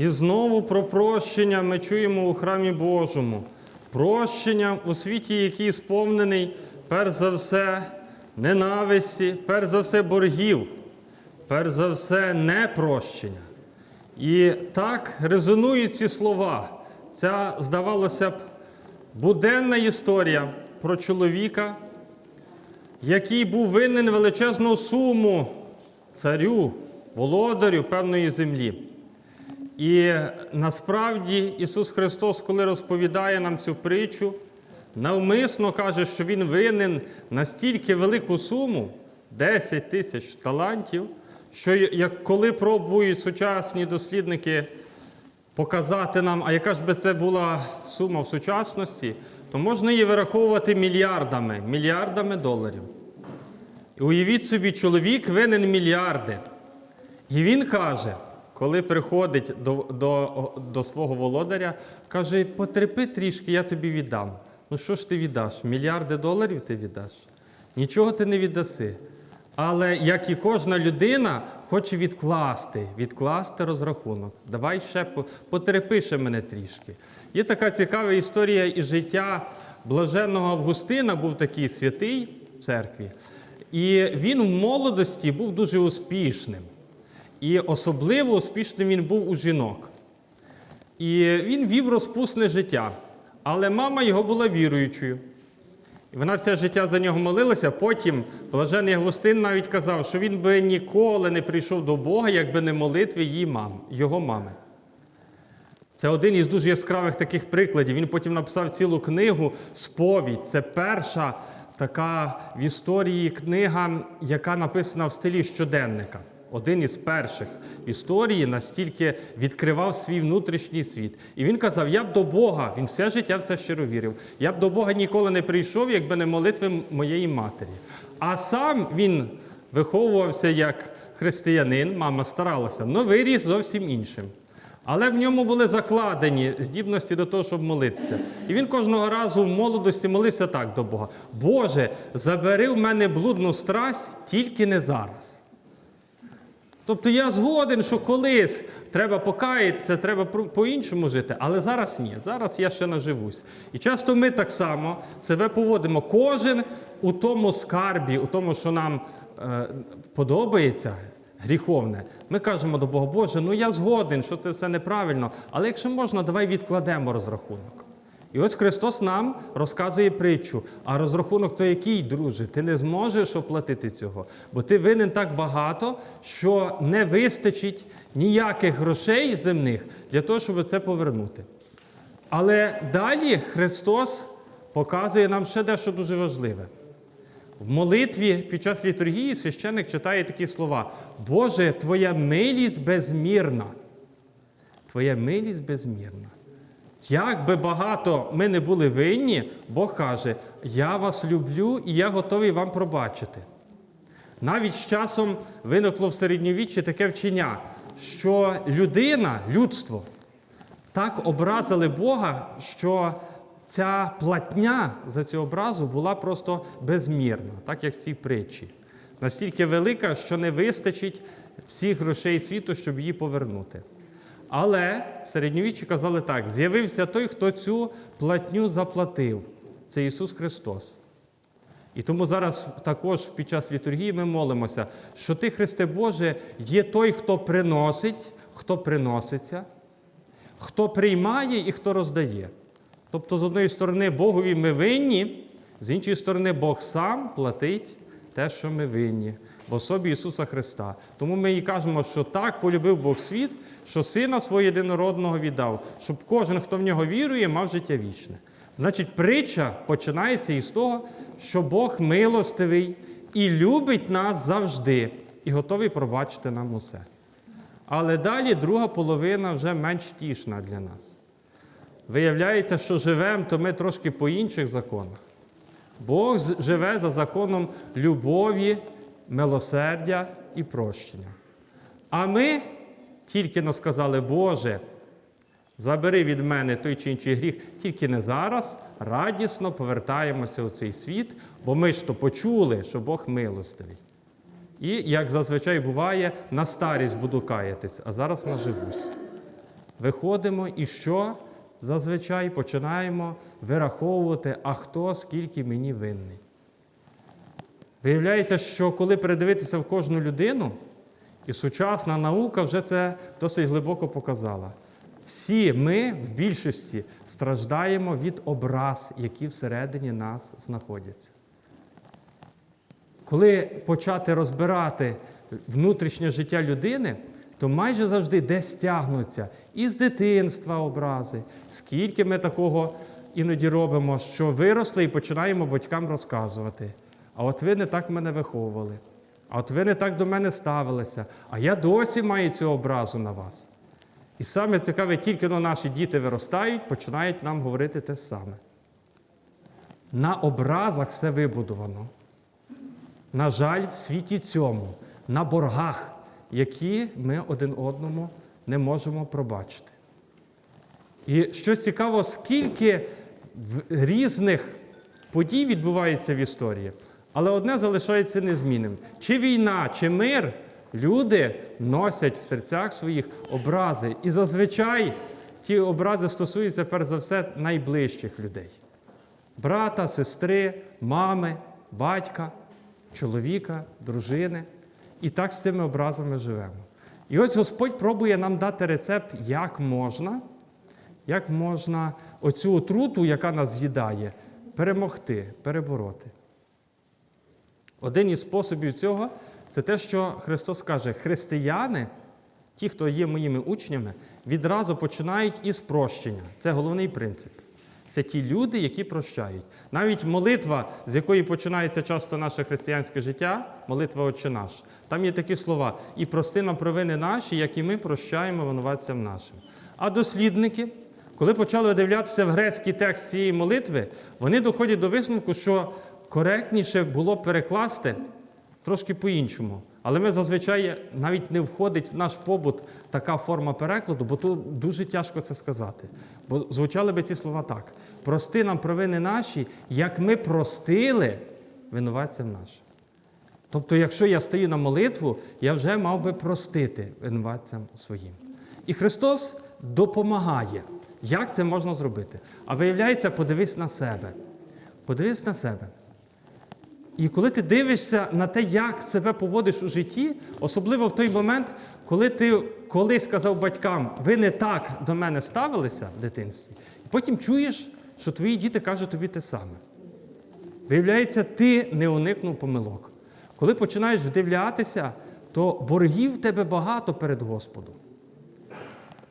І знову про прощення ми чуємо у храмі Божому. Прощення у світі, який сповнений, перш за все, ненависті, перш за все, боргів, перш за все, непрощення. І так резонують ці слова. Ця, здавалося б, буденна історія про чоловіка, який був винен величезну суму царю, володарю певної землі. І насправді Ісус Христос, коли розповідає нам цю притчу, навмисно каже, що Він винен настільки велику суму 10 тисяч талантів, що як коли пробують сучасні дослідники показати нам, а яка ж би це була сума в сучасності, то можна її вираховувати мільярдами, мільярдами доларів. І уявіть собі, чоловік винен мільярди. І він каже, коли приходить до, до, до свого володаря, каже: потерпи трішки, я тобі віддам. Ну що ж ти віддаш? Мільярди доларів ти віддаш? Нічого ти не віддаси. Але як і кожна людина хоче відкласти, відкласти розрахунок. Давай ще потерпи ще мене трішки. Є така цікава історія і життя блаженного Августина, був такий святий в церкві. І він в молодості був дуже успішним. І особливо успішним він був у жінок. І він вів розпусне життя. Але мама його була віруючою. І вона все життя за нього молилася. Потім блажений Августин навіть казав, що він би ніколи не прийшов до Бога, якби не молитви її мам, його мами. Це один із дуже яскравих таких прикладів. Він потім написав цілу книгу Сповідь. Це перша така в історії книга, яка написана в стилі щоденника. Один із перших в історії настільки відкривав свій внутрішній світ. І він казав: Я б до Бога, він все життя в це щиро вірив. Я б до Бога ніколи не прийшов, якби не молитви моєї матері. А сам він виховувався як християнин, мама старалася, але виріс зовсім іншим. Але в ньому були закладені здібності до того, щоб молитися. І він кожного разу в молодості молився так до Бога: Боже, забери в мене блудну страсть, тільки не зараз. Тобто я згоден, що колись треба покаятися, треба по-іншому жити, але зараз ні. Зараз я ще наживусь. І часто ми так само себе поводимо. Кожен у тому скарбі, у тому, що нам е, подобається, гріховне. Ми кажемо до Бога, Боже, ну я згоден, що це все неправильно, але якщо можна, давай відкладемо розрахунок. І ось Христос нам розказує притчу. А розрахунок то який, друже? Ти не зможеш оплатити цього, бо ти винен так багато, що не вистачить ніяких грошей земних для того, щоб це повернути. Але далі Христос показує нам ще дещо дуже важливе. В молитві під час літургії священник читає такі слова: Боже, Твоя милість безмірна. Твоя милість безмірна. Як би багато ми не були винні, Бог каже: Я вас люблю і я готовий вам пробачити. Навіть з часом виникло в середньовіччі таке вчення, що людина, людство, так образили Бога, що ця платня за цю образу була просто безмірна, так як в цій притчі. Настільки велика, що не вистачить всіх грошей світу, щоб її повернути. Але в середньовіччі казали так: з'явився той, хто цю платню заплатив. Це Ісус Христос. І тому зараз також під час літургії ми молимося, що ти, Христе Боже, є той, хто приносить, хто приноситься, хто приймає і хто роздає. Тобто, з однієї сторони, Богові ми винні, з іншої сторони, Бог сам платить те, що ми винні в особі Ісуса Христа. Тому ми і кажемо, що так полюбив Бог світ, що Сина свого єдинородного віддав, щоб кожен, хто в нього вірує, мав життя вічне. Значить, притча починається із того, що Бог милостивий і любить нас завжди, і готовий пробачити нам усе. Але далі друга половина вже менш тішна для нас. Виявляється, що живемо, то ми трошки по інших законах. Бог живе за законом любові, милосердя і прощення. А ми тільки но сказали, Боже, забери від мене той чи інший гріх, тільки не зараз, радісно повертаємося у цей світ, бо ми ж то почули, що Бог милостивий. І, як зазвичай буває, на старість буду каятись, а зараз наживусь. виходимо і що? Зазвичай починаємо вираховувати, а хто скільки мені винний. Виявляється, що коли передивитися в кожну людину, і сучасна наука вже це досить глибоко показала. Всі ми в більшості страждаємо від образ, які всередині нас знаходяться. Коли почати розбирати внутрішнє життя людини, то майже завжди десь тягнуться із дитинства образи. Скільки ми такого іноді робимо, що виросли і починаємо батькам розказувати. А от ви не так мене виховували, а от ви не так до мене ставилися, а я досі маю цю образу на вас. І саме цікаве, тільки но наші діти виростають, починають нам говорити те саме. На образах все вибудовано. На жаль, в світі цьому, на боргах, які ми один одному не можемо пробачити. І що цікаво, скільки різних подій відбувається в історії, але одне залишається незмінним: чи війна, чи мир, люди носять в серцях своїх образи. І зазвичай ті образи стосуються перш за все найближчих людей брата, сестри, мами, батька, чоловіка, дружини. І так з цими образами живемо. І ось Господь пробує нам дати рецепт, як можна, як можна оцю отруту, яка нас з'їдає, перемогти, перебороти. Один із способів цього це те, що Христос каже: християни, ті, хто є моїми учнями, відразу починають із прощення. Це головний принцип. Це ті люди, які прощають. Навіть молитва, з якої починається часто наше християнське життя, молитва Отче наш. Там є такі слова: і прости нам провини наші, як і ми прощаємо винуватцям нашим. А дослідники, коли почали дивлятися в грецький текст цієї молитви, вони доходять до висновку, що коректніше було перекласти трошки по-іншому. Але ми зазвичай навіть не входить в наш побут така форма перекладу, бо тут дуже тяжко це сказати. Бо звучали би ці слова так: прости нам провини наші, як ми простили винуватцям нашим. Тобто, якщо я стою на молитву, я вже мав би простити винуватцям своїм. І Христос допомагає. Як це можна зробити? А виявляється, подивись на себе. Подивись на себе. І коли ти дивишся на те, як себе поводиш у житті, особливо в той момент, коли ти колись сказав батькам, ви не так до мене ставилися в дитинстві, і потім чуєш, що твої діти кажуть тобі те саме. Виявляється, ти не уникнув помилок. Коли починаєш вдивлятися, то боргів в тебе багато перед Господом.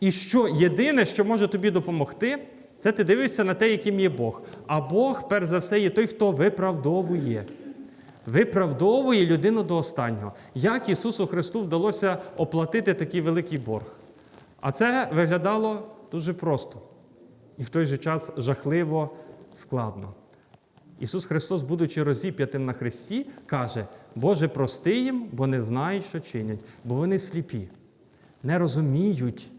І що єдине, що може тобі допомогти, це ти дивишся на те, яким є Бог. А Бог, перш за все, є той, хто виправдовує. Виправдовує людину до останнього. Як Ісусу Христу вдалося оплатити такий великий борг? А це виглядало дуже просто і в той же час жахливо складно. Ісус Христос, будучи розіп'ятим на хресті, каже: Боже, прости їм, бо не знають, що чинять, бо вони сліпі, не розуміють.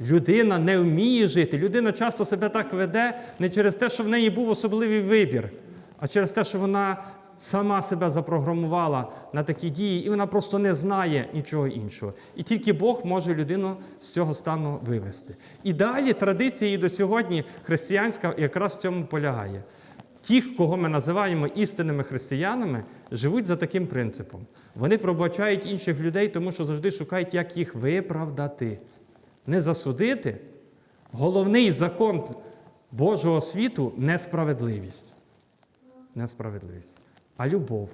Людина не вміє жити. Людина часто себе так веде не через те, що в неї був особливий вибір, а через те, що вона сама себе запрограмувала на такі дії, і вона просто не знає нічого іншого. І тільки Бог може людину з цього стану вивести. І далі традиція і до сьогодні християнська якраз в цьому полягає. Ті, кого ми називаємо істинними християнами, живуть за таким принципом. Вони пробачають інших людей, тому що завжди шукають, як їх виправдати. Не засудити. Головний закон Божого світу несправедливість. Несправедливість. А любов.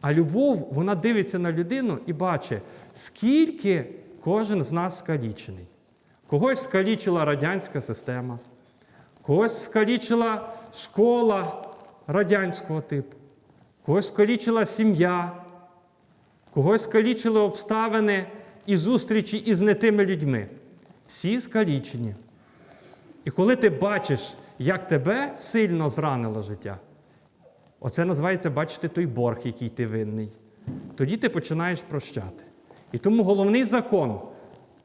А любов, вона дивиться на людину і бачить, скільки кожен з нас скалічений. Когось скалічила радянська система, когось скалічила школа радянського типу, когось скалічила сім'я, когось скалічили обставини і зустрічі із не тими людьми. Всі скалічені. І коли ти бачиш, як тебе сильно зранило життя, оце називається бачити той борг, який ти винний. Тоді ти починаєш прощати. І тому головний закон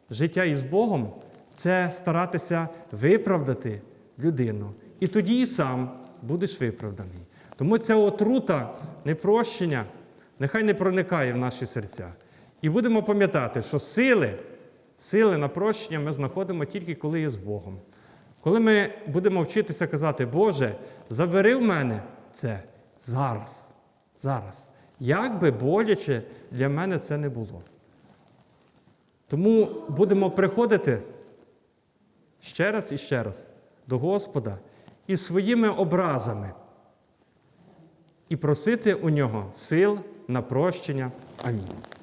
життя із Богом це старатися виправдати людину. І тоді і сам будеш виправданий. Тому ця отрута, непрощення, нехай не проникає в наші серця. І будемо пам'ятати, що сили Сили на прощення ми знаходимо тільки коли є з Богом. Коли ми будемо вчитися казати, Боже, забери в мене це зараз. Зараз. Як би боляче для мене це не було. Тому будемо приходити ще раз і ще раз до Господа і своїми образами і просити у нього сил на прощення. Амінь.